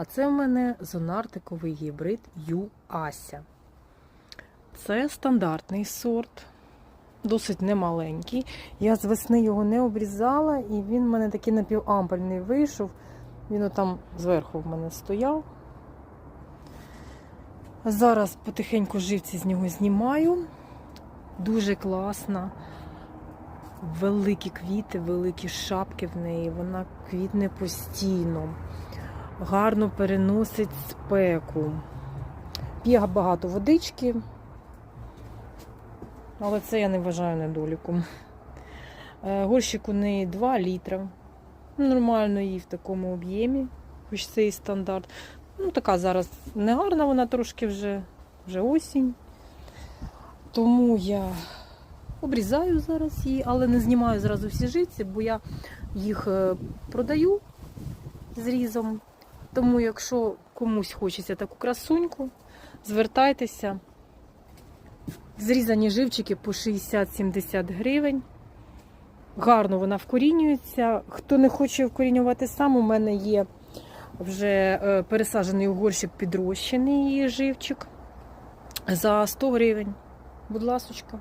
А це в мене зонартиковий гібрид Юася. Це стандартний сорт, досить немаленький. Я з весни його не обрізала, і він в мене такий напівампельний вийшов. Він отам зверху в мене стояв. Зараз потихеньку живці з нього знімаю. Дуже класна. Великі квіти, великі шапки в неї. Вона квітне постійно. Гарно переносить спеку. П'є багато водички. Але це я не вважаю недоліком. Е, Горщик у неї 2 літра. Нормально їй в такому об'ємі, хоч це і стандарт. Ну, така зараз не гарна, вона трошки вже, вже осінь. Тому я обрізаю зараз її, але не знімаю зразу всі жиці, бо я їх е, продаю зрізом. Тому, якщо комусь хочеться таку красуньку, звертайтеся. Зрізані живчики по 60-70 гривень. Гарно вона вкорінюється. Хто не хоче вкорінювати сам, у мене є вже е, пересаджений у горщик підрощений її живчик за 100 гривень. Будь ласочка.